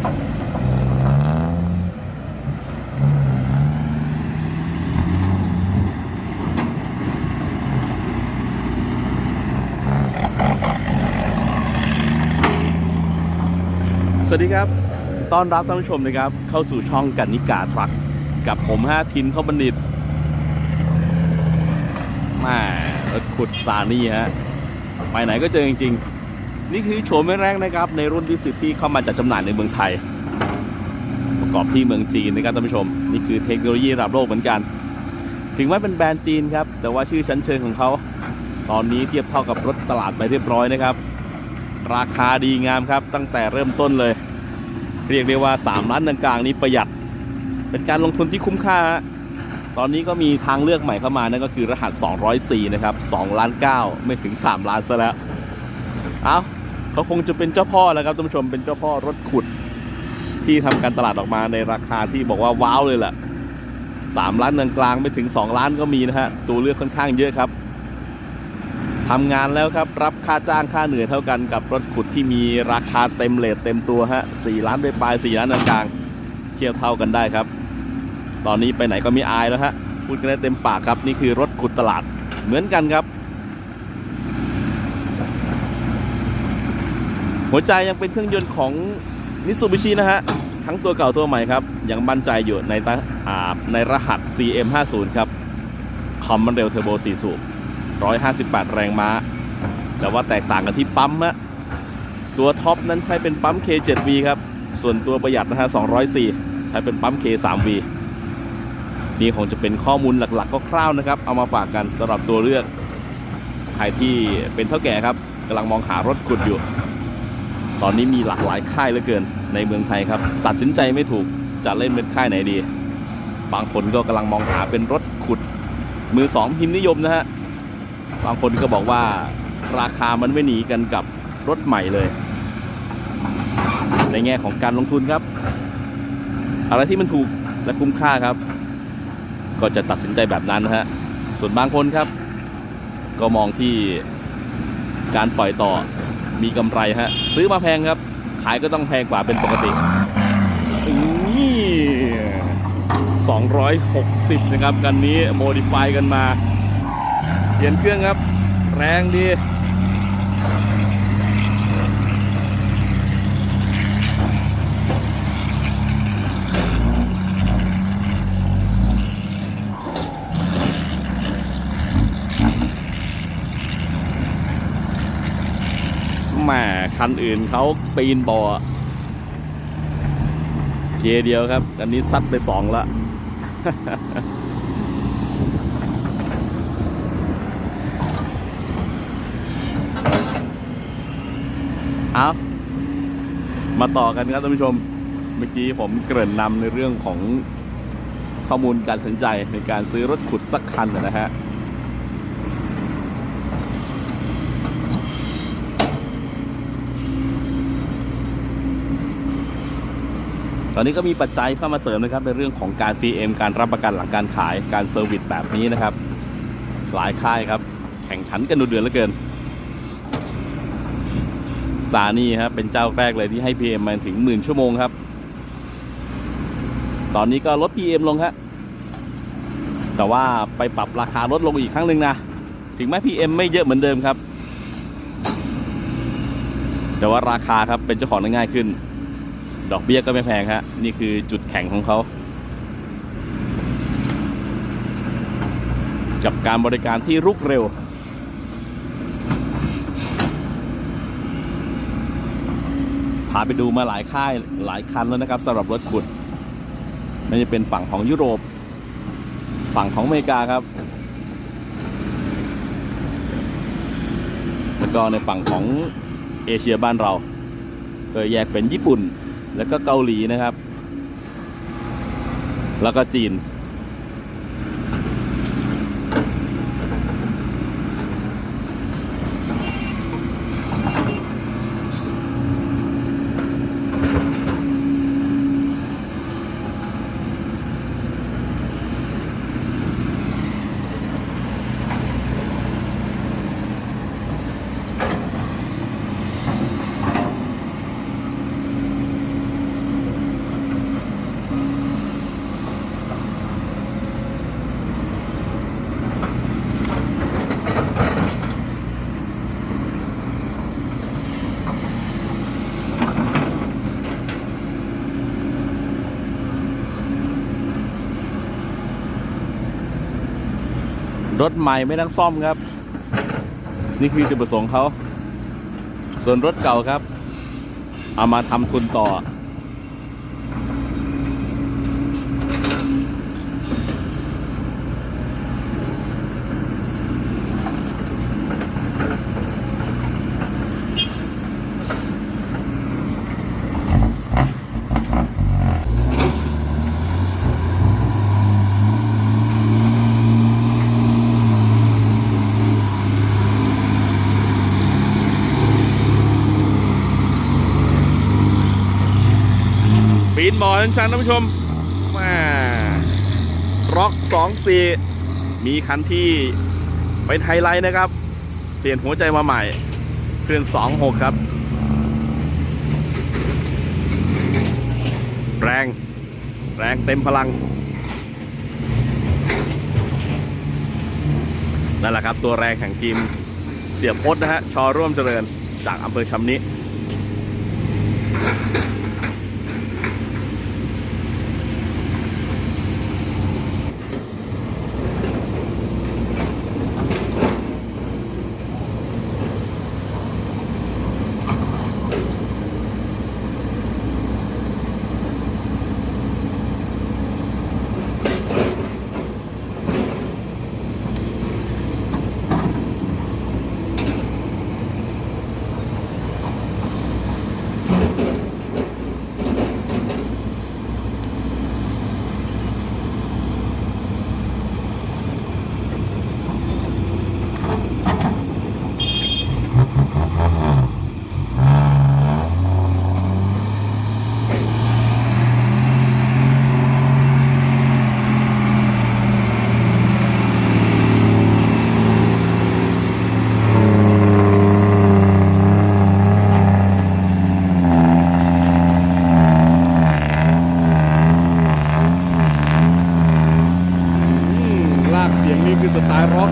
สวัสดีครับ ต้อนรับท่านผู้ชมนะครับ เข้าสู่ช่องกันนิกาทรัคกับผมฮะทินเข้าบัณฑิตม่รถขุดซานี่ฮะ ไปไหนก็เจอจริงๆ นี่คือโฉมแรกนะครับ ในรุ่นที่สิบที่เข้ามาจัดจำหน่ายในเมืองไทย ประกอบที่เมืองจีนนะครับท่านผู้ชม นี่คือเทคโนโลยีระดับโลกเหมือนกัน ถึงแม้เป็นแบรนด์จีนครับ แต่ว่าชื่อชั้นเชิงของเขา ตอนนี้เทียบเท่ากับรถตลาดไปเรียบร้อยนะครับ ราคาดีงามครับ ตั้งแต่เริ่มต้นเลย เรียกได้ว่า 3 ล้านกลางๆนี้ประหยัด เป็นการลงทุนที่คุ้มค่า ตอนนี้ก็มีทางเลือกใหม่เข้ามานั่นก็คือรหัส 204 นะครับ 2 ล้าน 9 ไม่ถึง 3 ล้านซะแล้ว เอา เขาคงจะเป็นเจ้าพ่อแล้วครับท่านผู้ชมเป็นเจ้าพ่อรถขุด ที่ทำการตลาดออกมาในราคาที่บอกว่าว้าวเลยแหละ3ล้านกลางๆไม่ถึง 2 ล้านก็มีนะฮะตัวเลือกค่อนข้างเยอะครับทำงานแล้วครับรับค่าจ้างค่าเหนื่อยเท่ากันกับรถขุดที่มีราคาเต็มเลทเต็มตัวฮะสี่ล้านไปปลายสี่ล้านกลางเทียบเท่ากันได้ครับ ตอนนี้ไปไหนก็ม่อายแล้วฮะพูดกันได้เต็มปากครับนี่คือรถขุดตลาดเหมือนกันครับ หัวใจยังเป็นเครื่องยนต์ของมิ t ซูบิชินะฮะ ทั้งตัวเก่าตัวใหม่ครับ ยังมั่นใจอยู่ในตะอ่าในรหัส CM50 ครับ คอมมันเร็วเทอร์โบ 4 สูบ 158 แรงม้า แต่ว่าแตกต่างกันที่ปั๊มฮะ ตัวท็อปนั้นใช้เป็นปั๊ม K7V ครับ ส่วนตัวประหยัดนะฮะ 204 ใช้เป็นปั๊ม K3V นี่คงจะเป็นข้อมูลหลักๆ ก็คร่าวนะครับ เอามาฝากกันสำหรับตัวเลือก ใครที่เป็นเท่าแก่ครับกำลังมองหารถขุดอยู่ ตอนนี้มีหลากหลายค่ายเหลือเกินในเมืองไทยครับ ตัดสินใจไม่ถูกจะเล่นเป็นค่ายไหนดี บางคนก็กำลังมองหาเป็นรถขุด มือสองพิมพ์นิยมนะฮะบางคนก็บอกว่าราคามันไม่หนีกันกับรถใหม่เลย ในแง่ของการลงทุนครับ อะไรที่มันถูกและคุ้มค่าครับ ก็จะตัดสินใจแบบนั้นนะฮะส่วนบางคนครับ ก็มองที่การปล่อยต่อ มีกำไรฮะ ซื้อมาแพงครับ ขายก็ต้องแพงกว่าเป็นปกตินี่260 นะครับ กันนี้โมดิฟายกันมาเปลี่ยนเครื่องครับ แรงดี แหมคันอื่นเขาปีนบ่อเกยร์เดียวครับ อันนี้ซัดไปสองละเอามาต่อกันครับท่านผู้ชม เมื่อกี้ผมเกริ่นนำในเรื่องของข้อมูลการตัดสินใจในการซื้อรถขุดสักคันนะฮะ ตอนนี้ก็มีปัจจัยเข้ามาเสริมนะครับในเรื่องของการ PM การรับประกันหลังการขายการเซอร์วิสแบบนี้นะครับ หลายค่ายครับ แข่งขันกันดุเดือดเหลือเกินซานี่ครับเป็นเจ้าแรกเลยที่ให้ PM มาถึงหมื่นชั่วโมงครับ ตอนนี้ก็ลด PM ลงครับแต่ว่าไปปรับราคาลดลงอีกครั้งหนึ่งนะถึงแม้ PM ไม่เยอะเหมือนเดิมครับ แต่ว่าราคาครับเป็นเจ้าของได้ง่ายขึ้น ดอกเบี้ยก็ไม่แพงฮะนี่คือจุดแข็งของเขากับการบริการที่รุกเร็ว พาไปดูมาหลายค่ายหลายคันแล้วนะครับสำหรับรถขุดไม่ว่าจะเป็นฝั่งของยุโรป ฝั่งของอเมริกาครับ แล้วก็ในฝั่งของเอเชียบ้านเรา ก็แยกเป็นญี่ปุ่น แล้วก็เกาหลีนะครับ แล้วก็จีน รถใหม่ไม่ต้องซ่อมครับ นี่คือจุดประสงค์เขา ส่วนรถเก่าครับ เอามาทำทุนต่อ บ่อชันๆท่านผู้ชมแมาร็อกสองสี่มีคันที่ไปไทยไลท์นะครับ เปลี่ยนหัวใจมาใหม่เครื่องสองหกครับ แรง แรงเต็มพลัง นั่นแหละครับตัวแรงแห่งทีมเสียพจน์นะฮะ ชอร่วมเจริญจากอำเภอชำนิ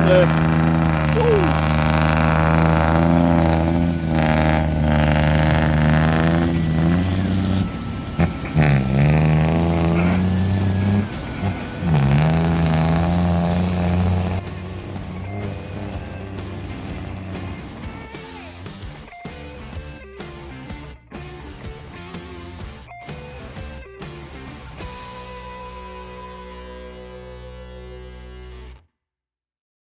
the